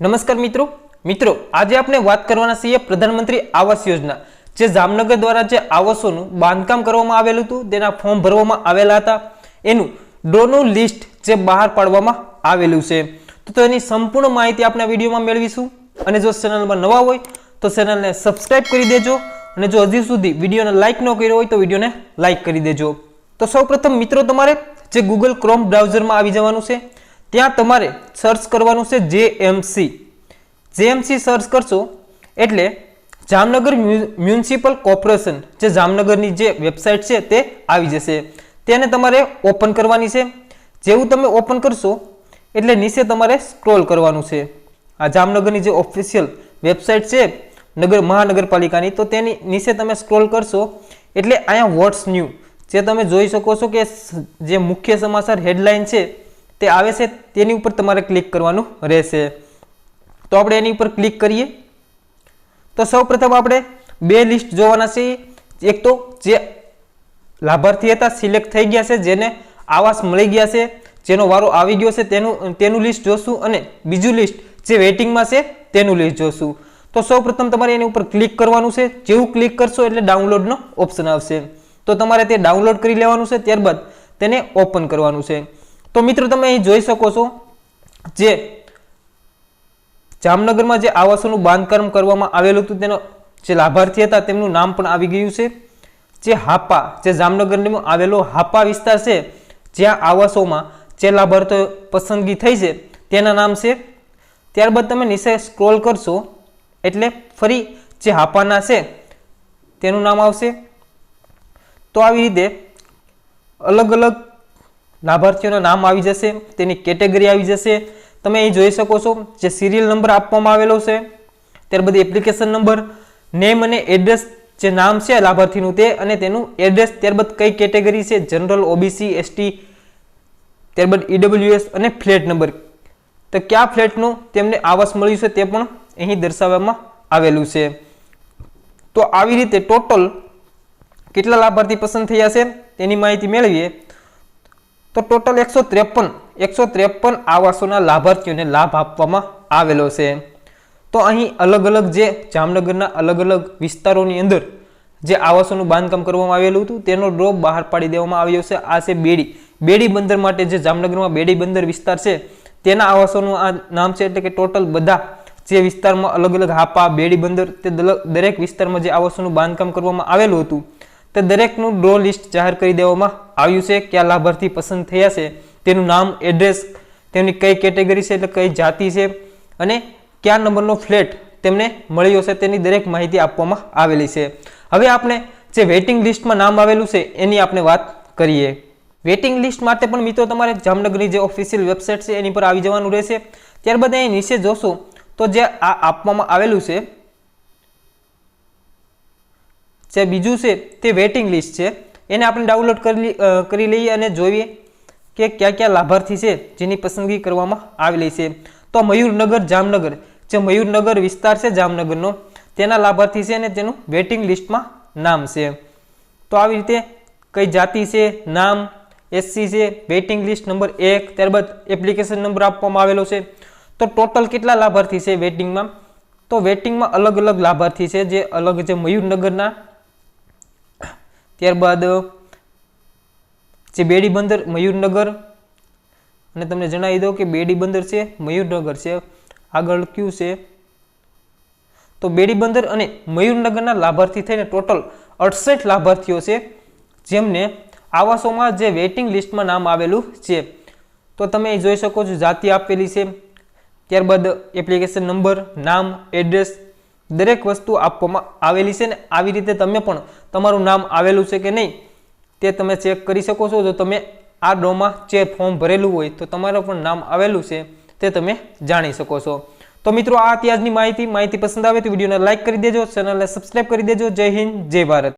નમસ્કાર મિત્રો. મિત્રો, આજે આપણે વાત કરવાના છીએ પ્રધાનમંત્રી આવાસ યોજના, જે જામનગર દ્વારા જે આવાસોનું બાંધકામ કરવામાં આવેલું હતું, તેના ફોર્મ ભરવામાં આવેલા હતા. એનું ડ્રોનું લિસ્ટ જે બહાર પાડવામાં આવેલું છે. તો તેની સંપૂર્ણ માહિતી આપણે વિડીયોમાં મેળવીશું. અને જો ચેનલમાં નવા હોય, તો ચેનલને સબસ્ક્રાઇબ કરી દેજો. અને જો હજી સુધી વિડીયોને લાઇક ન કર્યો હોય, તો વિડીયોને લાઇક કરી દેજો. તો સૌપ્રથમ મિત્રો, તમારે જે ગૂગલ ક્રોમ બ્રાઉઝરમાં આવી જવાનું છે ત્યાં તમારે સર્ચ કરવાનું છે જેએમસી જેએમસી સર્ચ કરશો એટલે જામનગર મ્યુ- મ્યુનિસિપલ કોર્પોરેશન જે જામનગરની જે વેબસાઇટ છે તે આવી જશે. તેને તમારે ઓપન કરવાની છે. જેવું તમે ઓપન કરશો એટલે નીચે તમારે સ્ક્રોલ કરવાનું છે. આ જામનગરની જે ઓફિશિયલ વેબસાઇટ છે નગર, મહાનગરપાલિકાની, તો તેની નીચે તમે સ્ક્રોલ કરશો એટલે અહીંયા વોટ્સ ન્યૂ જે તમે જોઈ શકો છો કે જે મુખ્ય સમાચાર હેડલાઇન છે તે આવે છે, તેની ઉપર તમારે ક્લિક કરવાનું રહેશે. તો આપણે એની ઉપર ક્લિક કરીએ. તો સૌપ્રથમ આપણે બે લિસ્ટ જોવાના છે. એક તો જે લાભાર્થી હતા સિલેક્ટ થઈ ગયા છે, જેને આવાસ મળી ગયા છે, જેનો વારો આવી ગયો છે, તેનું તેનું લિસ્ટ જોશું અને બીજું લિસ્ટ જે વેઇટિંગમાં છે, તેનું લિસ્ટ જોશું. તો સૌપ્રથમ તમારે એની ઉપર ક્લિક કરવાનું છે. જેવું ક્લિક કરશો એટલે ડાઉનલોડનો ઓપ્શન આવશે. તો તમારે તે ડાઉનલોડ કરી લેવાનું છે, ત્યારબાદ તેને ઓપન કરવાનું છે. તો મિત્રો તમે અહીં જોઈ શકો છો જે જામનગરમાં જે આવાસોનું બાંધકામ કરવામાં આવેલું હતું, તેનો જે લાભાર્થી હતા, તેમનું નામ પણ આવી ગયું છે. જે હાપા, જે જામનગરમાં આવેલો હાપા વિસ્તાર છે, જ્યાં આવાસોમાં જે લાભાર્થીઓ પસંદગી થઈ છે, તેના નામ છે. ત્યારબાદ તમે નીચે સ્ક્રોલ કરશો, એટલે ફરી જે હાપાના છે, તેનું નામ આવશે. તો આવી રીતે અલગ અલગ લાભાર્થીઓના નામ આવી જશે, તેની કેટેગરી આવી જશે. તમે અહીં જોઈ શકો છો જે સિરિયલ નંબર આપવામાં આવેલો છે. ત્યારબાદ એપ્લિકેશન નંબર નેમ અને એડ્રેસ જે નામ છે લાભાર્થીનું તે અને તેનું એડ્રેસ ત્યારબાદ કઈ કેટેગરી છે? જનરલ ઓબીસી એસટી ત્યારબાદ ઈડબ્લ્યુએસ અને ફ્લેટ નંબર તો કયા ફ્લેટનું તેમને આવાસ મળ્યું છે તે પણ અહીં દર્શાવવામાં આવેલું છે. તો આવી રીતે ટોટલ કેટલા લાભાર્થી પસંદ થયા છે? તેની માહિતી મેળવીએ. તો ટોટલ એકસો ત્રેપન એકસો ત્રેપન આવાસોના લાભાર્થીઓને લાભ આપવામાં આવેલો છે. તો અહીં અલગ અલગ જે જામનગરના અલગ અલગ વિસ્તારોની અંદર જે આવાસોનું બાંધકામ કરવામાં આવેલું હતું, તેનો ડ્રો બહાર પાડી દેવામાં આવ્યો છે. આ છે બેડી. બેડી બંદર માટે જે જામનગરમાં બેડી બંદર વિસ્તાર છે, તેના આવાસોનું આ નામ છે એટલે કે ટોટલ બધા જે વિસ્તારમાં અલગ અલગ હાપા, બેડી બંદર, તે દરેક વિસ્તારમાં જે આવાસોનું બાંધકામ કરવામાં આવેલું હતું તે દરેકનું ડ્રો લિસ્ટ જાહેર કરી દેવામાં આવ્યું છે. કયા લાભાર્થી પસંદ થયા છે, તેનું નામ, એડ્રેસ, તેમની કઈ કેટેગરી છે એટલે કઈ જાતિ છે અને કયા નંબરનો ફ્લેટ તેમને મળ્યો છે તેની દરેક માહિતી આપવામાં આવેલી છે. હવે આપણે જે વેઇટિંગ લિસ્ટમાં નામ આવેલું છે એની આપણે વાત કરીએ. વેઇટિંગ લિસ્ટ માટે પણ મિત્રો તમારે જામનગરની જે ઓફિશિયલ વેબસાઇટ છે એની પર આવી જવાનું રહેશે. ત્યારબાદ અહીં નીચે જોશો તો જે આ આપવામાં આવેલું છે જે બીજું છે તે વેટિંગ લિસ્ટ છે. એને આપણે ડાઉનલોડ કરી કરી લઈએ અને જોઈએ કે કયા કયા લાભાર્થી છે જેની પસંદગી કરવામાં આવેલી છે. તો મયુરનગર, જામનગર. જે મયુરનગર વિસ્તાર છે જામનગરનો, તેના લાભાર્થી છે અને તેનું વેટિંગ લિસ્ટમાં નામ છે. તો આવી રીતે કઈ જાતિ છે, નામ એસસી છે વેઇટિંગ લિસ્ટ નંબર એક, ત્યારબાદ એપ્લિકેશન નંબર આપવામાં આવેલો છે. તો ટોટલ કેટલા લાભાર્થી છે વેટિંગમાં તો વેટિંગમાં અલગ અલગ લાભાર્થી છે જે અલગ જે મયુરનગરના ત્યારબાદ, જે બેડી બંદર મયુરનગર, અને તમને જણાવી દઉં કે બેડી બંદર છે, મયુરનગર છે. આગળ કયું છે? તો બેડી બંદર અને મયુરનગરના લાભાર્થી થઈને ટોટલ અડસઠ લાભાર્થીઓ છે, જેમને આવાસોમાં જે વેઇટિંગ લિસ્ટમાં નામ આવેલું છે. તો તમે જોઈ શકો છો, જાતિ આપેલી છે. ત્યારબાદ એપ્લિકેશન નંબર નામ એડ્રેસ દરેક વસ્તુ આપવામાં આવેલી છે ને, આવી રીતે તમે પણ તમારું નામ આવેલું છે કે નહીં, તે તમે ચેક કરી શકો છો. જો તમે આ ડોમાં જે ફોર્મ ભરેલું હોય, તો તમારું પણ નામ આવેલું છે, તે તમે જાણી શકો છો. તો મિત્રો, આ ત્યાજની માહિતી. માહિતી પસંદ આવે તો વિડીયોને લાઇક કરી દેજો ચેનલને સબસ્ક્રાઇબ કરી દેજો. જય હિન્દ, જય ભારત.